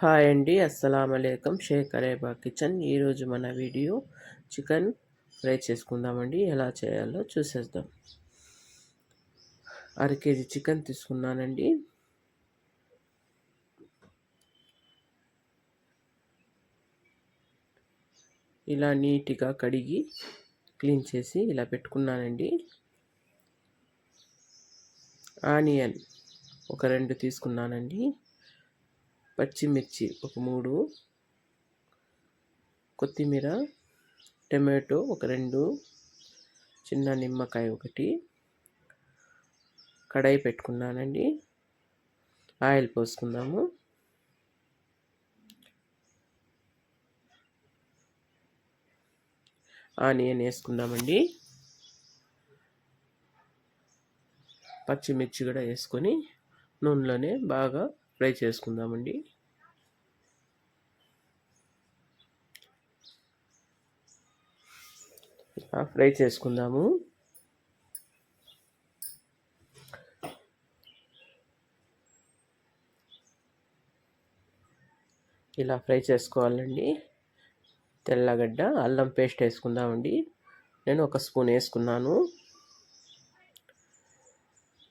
Hi అండి అస్సలం అయికం షేక్ అరేబా కిచెన్. ఈరోజు మన వీడియో చికెన్ ఫ్రై చేసుకుందామండి. ఎలా చేయాలో చూసేద్దాం. అర కేజీ చికెన్ తీసుకున్నానండి. ఇలా నీట్గా కడిగి క్లీన్ చేసి ఇలా పెట్టుకున్నానండి. ఆనియన్ ఒక రెండు తీసుకున్నానండి. పచ్చిమిర్చి ఒక మూడు. కొత్తిమీర టమాటో ఒక రెండు. చిన్న నిమ్మకాయ ఒకటి. కడాయి పెట్టుకున్నానండి. ఆయిల్ పోసుకుందాము. ఆనియన్ వేసుకుందామండి. పచ్చిమిర్చి కూడా వేసుకొని నూనెలోనే బాగా ఫ్రై చేసుకుందామండి. ఫ్రై చేసుకుందాము. ఇలా ఫ్రై చేసుకోవాలండి. తెల్లగడ్డ అల్లం పేస్ట్ వేసుకుందామండి. నేను ఒక స్పూన్ వేసుకున్నాను.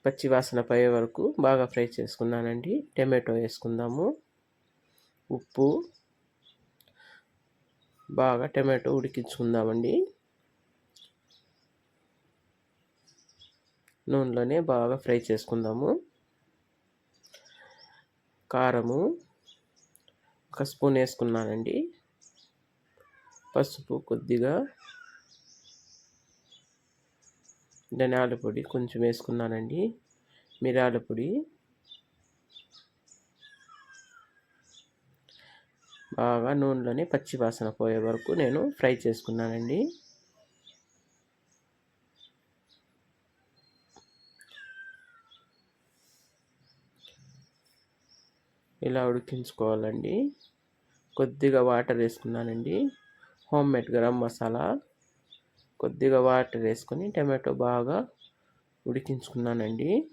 పచ్చి వాసన పోయే వరకు బాగా ఫ్రై చేసుకున్నానండి. టమాటో వేసుకుందాము. ఉప్పు. బాగా టమాటో ఉడికించుకుందామండి. నూనెలోనే బాగా ఫ్రై చేసుకుందాము. కారము. ఒక స్పూన్ వేసుకున్నానండి. పసుపు కొద్దిగా. ధనియాల పొడి కొంచెం వేసుకున్నానండి. మిరియాల పొడి. బాగా నూనెలోనే పచ్చి వాసన పోయే వరకు నేను ఫ్రై చేసుకున్నానండి. ఇలా ఉడికించుకోవాలండి. కొద్దిగా వాటర్ వేసుకున్నానండి. Home made garam masala. కొద్దిగా వాటర్ వేసుకొని టమాటో బాగా ఉడికించుకున్నానండి.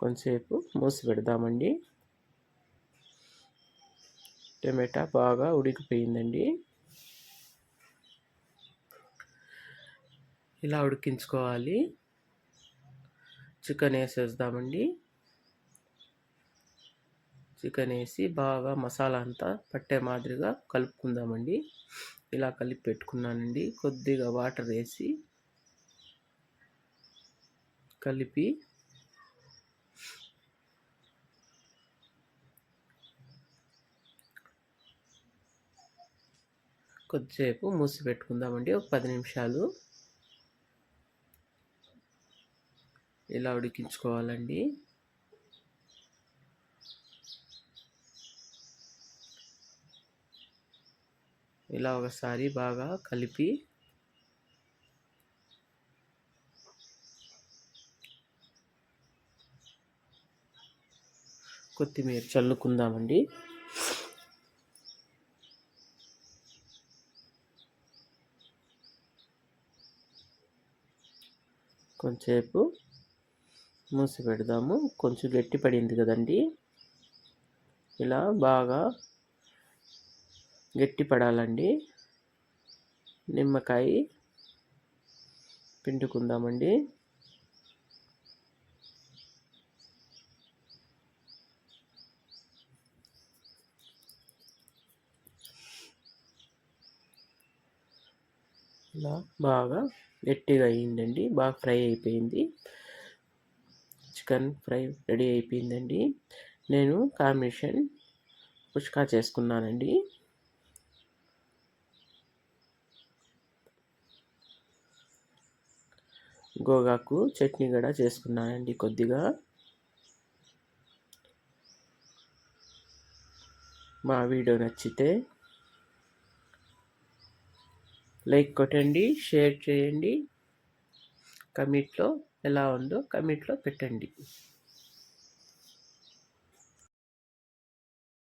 కొంతసేపు మూసి పెడదామండి. టమాటా బాగా ఉడికిపోయిందండి. ఇలా ఉడికించుకోవాలి. చికెన్ వేసేద్దామండి. చికెన్ వేసి బాగా మసాలా అంతా పట్టే మాదిరిగా కలుపుకుందామండి. ఇలా కలిపి పెట్టుకున్నానండి. కొద్దిగా వాటర్ వేసి కలిపి కొద్దిసేపు మూసి పెట్టుకుందామండి. ఒక పది నిమిషాలు ఇలా ఉడికించుకోవాలండి. ఇలా ఒకసారి బాగా కలిపి కొత్తిమీర చల్లుకుందామండి. కొంచెంసేపు మూసి పెడదాము కొంచెం గట్టి పడింది కదండి. ఇలా బాగా గట్టి పడాలండి నిమ్మకాయ పిండుకుందామండి. ఇలా బాగా గట్టిగా అయ్యిందండి బాగా ఫ్రై అయిపోయింది. చికెన్ ఫ్రై రెడీ అయిపోయిందండి. నేను కాంబినేషన్ పుష్కా చేసుకున్నానండి. గోగాకు చట్నీ కూడా చేసుకున్నానండి కొద్దిగా. మా వీడియో నచ్చితే లైక్ కొట్టండి షేర్ చేయండి. కమిట్లో ఎలా ఉందో కమిట్లో పెట్టండి.